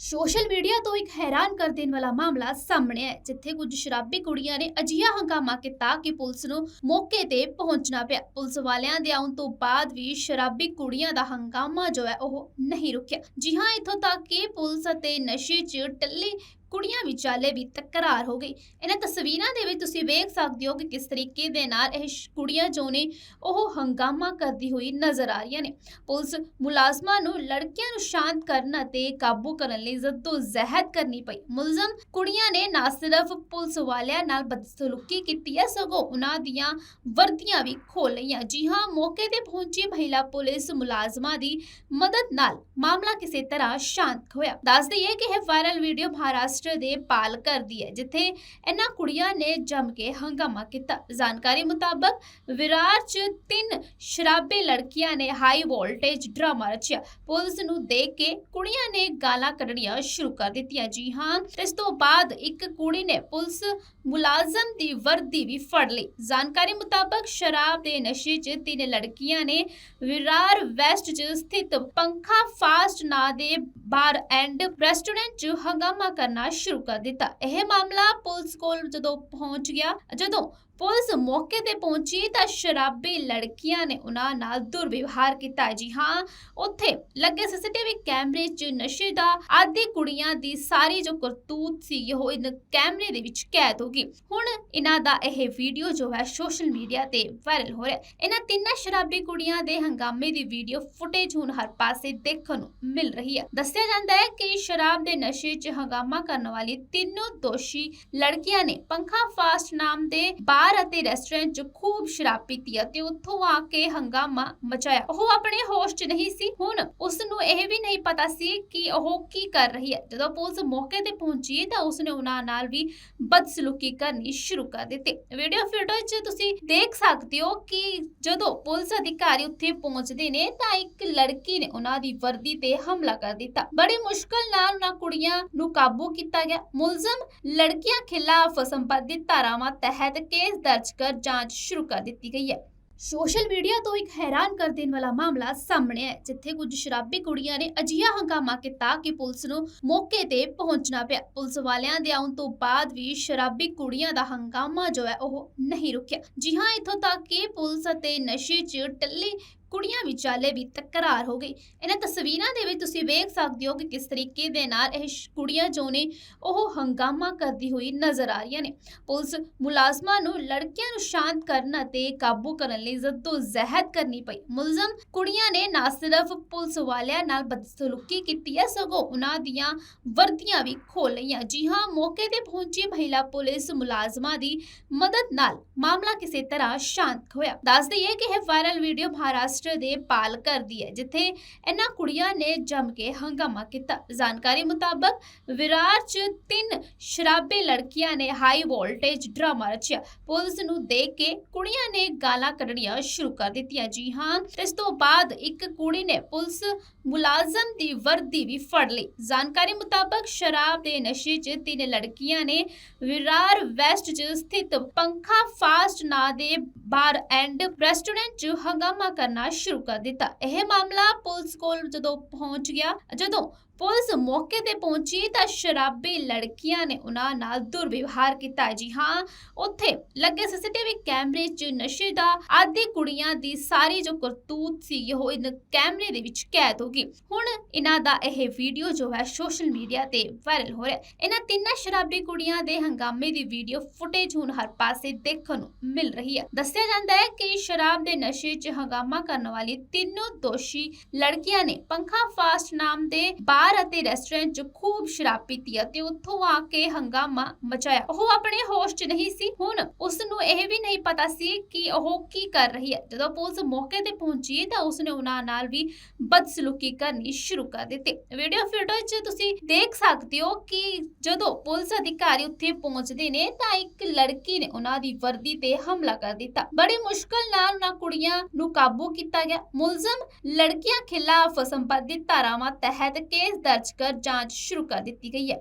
Social media ਤੋਂ ਇੱਕ ਹੈਰਾਨ ਕਰ ਦੇਣ ਵਾਲਾ ਮਾਮਲਾ ਸਾਹਮਣੇ ਆਇਆ ਜਿੱਥੇ ਕੁਝ ਸ਼ਰਾਬੀ ਕੁੜੀਆਂ ਨੇ ਅਜਿਹਾ ਹੰਗਾਮਾ ਕੀਤਾ ਕਿ ਪੁਲਿਸ ਨੂੰ ਮੌਕੇ ਤੇ ਪਹੁੰਚਣਾ ਪਿਆ। ਪੁਲਿਸ ਵਾਲਿਆਂ ਦੇ ਆਉਣ ਤੋਂ ਬਾਅਦ ਵੀ ਸ਼ਰਾਬੀ ਕੁੜੀਆਂ ਦਾ ਹੰਗਾਮਾ ਜੋ ਹੈ, ਉਹ ਨਹੀਂ ਰੁਕਿਆ। ਜੀ ਹਾਂ, ਇੱਥੋਂ ਤੱਕ ਕਿ ਪੁਲਿਸ ਅਤੇ ਨਸ਼ੇ 'ਚ ਟੱਲੇ ਕੁੜੀਆਂ ਵਿਚਾਲੇ ਵੀ ਤਕਰਾਰ ਹੋ ਗਈ। ਇਹਨਾਂ ਤਸਵੀਰਾਂ ਦੇ ਵਿੱਚ ਤੁਸੀਂ ਵੇਖ ਸਕਦੇ ਹੋ ਕਿ ਕਿਸ ਤਰੀਕੇ ਦੇ ਨਾਲ ਇਹ ਕੁੜੀਆਂ ਜੋ ਨੇ, ਉਹ ਹੰਗਾਮਾ ਕਰਦੀ ਹੋਈ ਨਜ਼ਰ ਆ ਰਹੀਆਂ ਨੇ। ਪੁਲਿਸ ਮੁਲਾਜ਼ਮਾਂ ਨੂੰ ਲੜਕੀਆਂ ਨੂੰ ਸ਼ਾਂਤ ਕਰਨ ਅਤੇ ਕਾਬੂ ਕਰਨ ਲਈ ਜ਼ਹਿਦ ਕਰਨੀ ਪਈ। ਮੁਲਜ਼ਮ ਕੁੜੀਆਂ ਨੇ ਨਾ ਸਿਰਫ ਪੁਲਿਸ ਵਾਲਿਆਂ ਨਾਲ ਬਦਸਲੂਕੀ ਕੀਤੀ ਹੈ, ਸਗੋਂ ਉਹਨਾਂ ਦੀਆਂ ਵਰਦੀਆਂ ਵੀ ਖੋਲ ਲਈਆਂ। ਜੀ ਹਾਂ, ਮੌਕੇ ਤੇ ਪਹੁੰਚੀ ਮਹਿਲਾ ਪੁਲਿਸ ਮੁਲਾਜ਼ਮਾਂ ਦੀ ਮਦਦ ਨਾਲ ਮਾਮਲਾ ਕਿਸੇ ਤਰ੍ਹਾਂ ਸ਼ਾਂਤ ਹੋਇਆ। ਦੱਸ ਦਈਏ ਕਿ ਇਹ ਵਾਇਰਲ ਵੀਡੀਓ ਮਹਾਰਾਸ਼ਟਰ ਦੇ ਪਾਲ ਕਰਦੀ ਹੈ, ਜਿੱਥੇ ਇਹਨਾਂ ਕੁੜੀਆਂ ਨੇ ਜੰਮ ਕੇ ਹੰਗਾਮਾ ਕੀਤਾ। ਜਾਣਕਾਰੀ ਮੁਤਾਬਕ ਵਿਰਾਰ 'ਚ ਤਿੰਨ ਸ਼ਰਾਬੀ ਲੜਕੀਆਂ ਨੇ ਹਾਈ ਵੋਲਟੇਜ ਡਰਾਮਾ ਰਚਿਆ। ਪੁਲਿਸ ਨੂੰ ਦੇਖ ਕੇ ਕੁੜੀਆਂ ਨੇ ਗਾਲਾਂ ਕੱਢਣੀਆਂ ਸ਼ੁਰੂ ਕਰ ਦਿੱਤੀਆਂ। ਜੀ ਹਾਂ, ਇਸ ਤੋਂ ਬਾਅਦ ਇੱਕ ਕੁੜੀ ਨੇ ਪੁਲਿਸ ਮੁਲਾਜ਼ਮ ਦੀ ਵਰਦੀ ਵੀ ਫੜ ਲਈ। ਜਾਣਕਾਰੀ ਮੁਤਾਬਕ ਸ਼ਰਾਬ ਦੇ ਨਸ਼ੇ 'ਚ ਤਿੰਨ ਲੜਕੀਆਂ ਨੇ ਵਿਰਾਰ ਵੈਸਟ 'ਚ ਸਥਿਤ ਪੰਖਾ ਫਾਸਟ ਨਾਂ ਦੇ ਬਾਰ ਐਂਡ ਰੈਸਟੋਰੈਂਟ 'ਚ ਹੰਗਾਮਾ ਕਰਨਾ ਸ਼ੁਰੂ ਕਰ ਦਿੱਤਾ। ਇਹ ਮਾਮਲਾ ਪੁਲਿਸ ਕੋਲ ਜਦੋਂ ਪਹੁੰਚ ਗਿਆ ਜਦੋਂ ਪੁਲਿਸ ਮੌਕੇ ਤੇ ਪਹੁੰਚੀ ਤਾਂ ਸ਼ਰਾਬੀ ਲੜਕੀਆਂ ਨੇ ਉਹਨਾਂ ਨਾਲ ਦੁਰਵਿਵਹਾਰ ਕੀਤਾ। ਜੀ ਹਾਂ, ਉੱਥੇ ਲੱਗੇ ਸੀਸੀਟੀਵੀ ਕੈਮਰੇ 'ਚ ਨਸ਼ੇ ਦਾ ਆਦੀ ਕੁੜੀਆਂ ਦੀ ਸਾਰੀ ਜੋ ਕਰਤੂਤ ਸੀ, ਉਹ ਇਨ ਕੈਮਰੇ ਦੇ ਵਿੱਚ ਕੈਦ ਹੋ ਗਈ। ਹੁਣ ਇਹਨਾਂ ਦਾ ਇਹ ਵੀਡੀਓ ਜੋ ਹੈ ਸੋਸ਼ਲ ਮੀਡੀਆ ਤੇ ਵਾਇਰਲ ਹੋ ਰਿਹਾ ਇਹਨਾਂ ਤਿੰਨਾਂ ਸ਼ਰਾਬੀ ਕੁੜੀਆਂ ਦੇ ਹੰਗਾਮੇ ਦੀ ਵੀਡੀਓ ਫੁਟੇਜ ਹੁਣ ਹਰ ਪਾਸੇ ਦੇਖਣ ਨੂੰ ਮਿਲ ਰਹੀ ਹੈ। ਦੱਸਿਆ ਜਾਂਦਾ ਹੈ ਕਿ ਸ਼ਰਾਬ ਦੇ ਨਸ਼ੇ 'ਚ ਹੰਗਾਮਾ ਕਰਨ ਵਾਲੀ ਤਿੰਨੋਂ ਦੋਸ਼ੀ ਲੜਕੀਆਂ ਨੇ ਪੰਖਾ ਫਾਸਟ ਨਾਮ ਦੇ ਬਾਰ ਅਤੇ ਰੈਸਟੋਰੈਂਟ 'ਚ ਖੂਬ ਸ਼ਰਾਬ ਪੀਤੀ ਅਤੇ ਉੱਥੋਂ ਆ ਕੇ ਹੰਗਾਮਾ ਮਚਾਇਆ। ਉਹ ਆਪਣੇ ਹੋਸ਼ 'ਚ ਨਹੀਂ ਸੀ। ਹੁਣ ਉਸ ਨੂੰ ਇਹ ਵੀ ਨਹੀਂ ਪਤਾ ਸੀ ਕਿ ਉਹ ਕੀ ਕਰ ਰਹੀ ਹੈ। ਜਦੋਂ ਪੁਲਿਸ ਮੌਕੇ ਤੇ ਪਹੁੰਚੀ ਤਾਂ ਉਸਨੇ ਉਹਨਾਂ ਨਾਲ ਵੀ ਬਦਸਲੂਕੀ ਕਰਨੀ ਸ਼ੁਰੂ ਕਰ ਦਿੱਤੀ। ਵੀਡੀਓ ਫੋਟੋ 'ਚ ਤੁਸੀਂ ਦੇਖ ਸਕਦੇ ਹੋ ਕਿ ਜਦੋਂ ਪੁਲਿਸ ਅਧਿਕਾਰੀ ਉੱਥੇ ਪਹੁੰਚਦੇ ਨੇ ਤਾਂ ਇੱਕ ਲੜਕੀ ਨੇ ਉਹਨਾਂ ਦੀ ਵਰਦੀ ਤੇ ਹਮਲਾ ਕਰ ਦਿੱਤਾ। ਬੜੀ ਮੁਸ਼ਕਲ ਨਾਲ ਉਹਨਾਂ ਕੁੜੀਆਂ ਨੂੰ ਕਾਬੂ ਕੀਤਾ ਗਿਆ। ਮੁਲਜ਼ਮ ਲੜਕੀਆਂ ਖਿਲਾਫ ਸੰਬੰਧਿਤ ਧਾਰਾਵਾਂ ਤਹਿਤ ਕੇਸ ਦਰਜ ਕਰ ਜਾਂਚ ਸ਼ੁਰੂ ਕਰ ਦਿੱਤੀ ਗਈ ਹੈ। ਸੋਸ਼ਲ ਮੀਡੀਆ ਤੋਂ ਇੱਕ ਹੈਰਾਨ ਕਰ ਦੇਣ ਵਾਲਾ ਮਾਮਲਾ ਸਾਹਮਣੇ ਆਇਆ ਜਿੱਥੇ ਕੁਝ ਸ਼ਰਾਬੀ ਕੁੜੀਆਂ ਨੇ ਅਜਿਹਾ ਹੰਗਾਮਾ ਕੀਤਾ ਕਿ ਪੁਲਿਸ ਨੂੰ ਮੌਕੇ ਤੇ ਪਹੁੰਚਣਾ ਪਿਆ। ਪੁਲਿਸ ਵਾਲਿਆਂ ਦੇ ਆਉਣ ਤੋਂ ਬਾਅਦ ਵੀ ਸ਼ਰਾਬੀ ਕੁੜੀਆਂ ਦਾ ਹੰਗਾਮਾ ਜੋ ਹੈ, ਉਹ ਨਹੀਂ ਰੁਕਿਆ। ਜੀ ਹਾਂ, ਇੱਥੋਂ ਤੱਕ ਕਿ ਪੁਲਿਸ ਅਤੇ ਨਸ਼ੇ 'ਚ ਟੱਲੇ ਕੁੜੀਆਂ ਵਿਚਾਲੇ ਵੀ ਤਕਰਾਰ ਹੋ ਗਈ। ਇਹਨਾਂ ਤਸਵੀਰਾਂ ਦੇ ਵਿੱਚ ਤੁਸੀਂ ਵੇਖ ਸਕਦੇ ਹੋ ਕਿ ਕਿਸ ਤਰੀਕੇ ਦੇ ਨਾਲ ਇਹ ਕੁੜੀਆਂ ਜੋ ਨੇ, ਉਹ ਹੰਗਾਮਾ ਕਰਦੀ ਹੋਈ ਨਜ਼ਰ ਆ ਰਹੀਆਂ ਨੇ। ਪੁਲਿਸ ਮੁਲਾਜ਼ਮਾਂ ਨੂੰ ਲੜਕੀਆਂ ਨੂੰ ਸ਼ਾਂਤ ਕਰਨ ਅਤੇ ਕਾਬੂ ਕਰਨ ਲਈ ਜ਼ਹਿਦ ਕਰਨੀ ਪਈ। ਮੁਲਜ਼ਮ ਕੁੜੀਆਂ ਨੇ ਨਾ ਸਿਰਫ ਪੁਲਿਸ ਵਾਲਿਆਂ ਨਾਲ ਬਦਸਲੂਕੀ ਕੀਤੀ ਹੈ, ਸਗੋਂ ਉਹਨਾਂ ਦੀਆਂ ਵਰਦੀਆਂ ਵੀ ਖੋਲ ਲਈਆਂ। ਜੀ ਹਾਂ, ਮੌਕੇ ਤੇ ਪਹੁੰਚੀ ਮਹਿਲਾ ਪੁਲਿਸ ਮੁਲਾਜ਼ਮਾਂ ਦੀ ਮਦਦ ਨਾਲ ਮਾਮਲਾ ਕਿਸੇ ਤਰ੍ਹਾਂ ਸ਼ਾਂਤ ਹੋਇਆ। ਦੱਸ ਦਈਏ ਕਿ ਇਹ ਵਾਇਰਲ ਵੀਡੀਓ ਮਹਾਰਾਸ਼ਟਰ ਦੇ ਪਾਲ ਕਰਦੀ ਹੈ, ਜਿੱਥੇ ਇਹਨਾਂ ਕੁੜੀਆਂ ਨੇ ਜੰਮ ਕੇ ਹੰਗਾਮਾ ਕੀਤਾ। ਜਾਣਕਾਰੀ ਮੁਤਾਬਕ ਵਿਰਾਰ 'ਚ ਤਿੰਨ ਸ਼ਰਾਬੀ ਲੜਕੀਆਂ ਨੇ ਹਾਈ ਵੋਲਟੇਜ ਡਰਾਮਾ ਰਚਿਆ। ਪੁਲਿਸ ਨੂੰ ਦੇਖ ਕੇ ਕੁੜੀਆਂ ਨੇ ਗਾਲਾਂ ਕੱਢਣੀਆਂ ਸ਼ੁਰੂ ਕਰ ਦਿੱਤੀਆਂ। ਜੀ ਹਾਂ, ਇਸ ਤੋਂ ਬਾਅਦ ਇੱਕ ਕੁੜੀ ਨੇ ਪੁਲਿਸ ਮੁਲਾਜ਼ਮ ਦੀ ਵਰਦੀ ਵੀ ਫੜ ਲਈ। ਜਾਣਕਾਰੀ ਮੁਤਾਬਕ ਸ਼ਰਾਬ ਦੇ ਨਸ਼ੇ 'ਚ ਤਿੰਨ ਲੜਕੀਆਂ ਨੇ ਵਿਰਾਰ ਵੈਸਟ 'ਚ ਸਥਿਤ ਪੰਖਾ ਫਾਸਟ ਨਾਂ ਦੇ ਬਾਰ ਐਂਡ ਰੈਸਟੋਰੈਂਟ 'ਚ ਹੰਗਾਮਾ ਕਰਨਾ ਸ਼ੁਰੂ ਕਰ ਦਿੱਤਾ। ਇਹ ਮਾਮਲਾ ਪੁਲਿਸ ਕੋਲ ਜਦੋਂ ਪਹੁੰਚ ਗਿਆ ਜਦੋਂ ਪੁਲਿਸ ਮੌਕੇ ਤੇ ਪਹੁੰਚੀ ਤਾਂ ਸ਼ਰਾਬੀ ਲੜਕੀਆਂ ਨੇ ਉਹਨਾਂ ਨਾਲ ਦੁਰਵਿਵਹਾਰ ਕੀਤਾ। ਜੀ ਹਾਂ, ਉੱਥੇ ਲੱਗੇ ਸੀਸੀਟੀਵੀ ਕੈਮਰੇ 'ਚ ਨਸ਼ੇ ਦਾ, ਆਦੀ ਕੁੜੀਆਂ ਦੀ ਸਾਰੀ ਜੋ ਕਰਤੂਤ ਸੀ, ਉਹ ਇਨ ਕੈਮਰੇ ਦੇ ਵਿੱਚ ਕੈਦ ਹੋ ਗਈ। ਹੁਣ ਇਹਨਾਂ ਦਾ ਇਹ ਵੀਡੀਓ ਜੋ ਹੈ ਸੋਸ਼ਲ ਮੀਡੀਆ ਤੇ ਵਾਇਰਲ ਹੋ ਰਿਹਾ ਇਹਨਾਂ ਤਿੰਨਾਂ ਸ਼ਰਾਬੀ ਕੁੜੀਆਂ ਦੇ ਹੰਗਾਮੇ ਦੀ ਵੀਡੀਓ ਫੁਟੇਜ ਹੁਣ ਹਰ ਪਾਸੇ ਦੇਖਣ ਨੂੰ ਮਿਲ ਰਹੀ ਹੈ। ਦੱਸਿਆ ਜਾਂਦਾ ਹੈ ਕਿ ਸ਼ਰਾਬ ਦੇ ਨਸ਼ੇ 'ਚ ਹੰਗਾਮਾ ਕਰਨ ਵਾਲੀ ਤਿੰਨੋਂ ਦੋਸ਼ੀ ਲੜਕੀਆਂ ਨੇ ਪੰਖਾ ਫਾਸਟ ਨਾਮ ਦੇ ਬਾਰ ਅਤੇ ਰੈਸਟੋਰੈਂਟ 'ਚ ਖੂਬ ਸ਼ਰਾਬ ਪੀਤੀ ਅਤੇ ਉੱਥੋਂ ਆ ਕੇ ਹੰਗਾਮਾ ਮਚਾਇਆ। ਉਹ ਆਪਣੇ ਹੋਸ਼ 'ਚ ਨਹੀਂ ਸੀ। ਹੁਣ ਉਸ ਨੂੰ ਇਹ ਵੀ ਨਹੀਂ ਪਤਾ ਸੀ ਕਿ ਉਹ ਕੀ ਕਰ ਰਹੀ ਹੈ। ਜਦੋਂ ਪੁਲਿਸ ਮੌਕੇ ਤੇ ਪਹੁੰਚੀ ਤਾਂ ਉਸਨੇ ਉਹਨਾਂ ਨਾਲ ਵੀ ਬਦਸਲੂਕੀ ਕਰਨੀ ਸ਼ੁਰੂ ਕਰ ਦਿੱਤੀ। ਵੀਡੀਓ ਫੋਟੋ 'ਚ ਤੁਸੀਂ ਦੇਖ ਸਕਦੇ ਹੋ ਕਿ ਜਦੋਂ ਪੁਲਿਸ ਅਧਿਕਾਰੀ ਉੱਥੇ ਪਹੁੰਚਦੇ ਨੇ ਤਾਂ ਇੱਕ ਲੜਕੀ ਨੇ ਉਹਨਾਂ ਦੀ ਵਰਦੀ ਤੇ ਹਮਲਾ ਕਰ ਦਿੱਤਾ। ਬੜੀ ਮੁਸ਼ਕਲ ਨਾਲ ਉਹਨਾਂ ਕੁੜੀਆਂ ਨੂੰ ਕਾਬੂ ਕੀਤਾ ਗਿਆ। ਮੁਲਜ਼ਮ ਲੜਕੀਆਂ ਖਿਲਾਫ ਸੰਬੰਧਿਤ ਧਾਰਾਵਾਂ ਤਹਿਤ ਕੇਸ ਦਰਜ ਕਰ ਜਾਂਚ ਸ਼ੁਰੂ ਕਰ ਦਿੱਤੀ ਗਈ ਹੈ।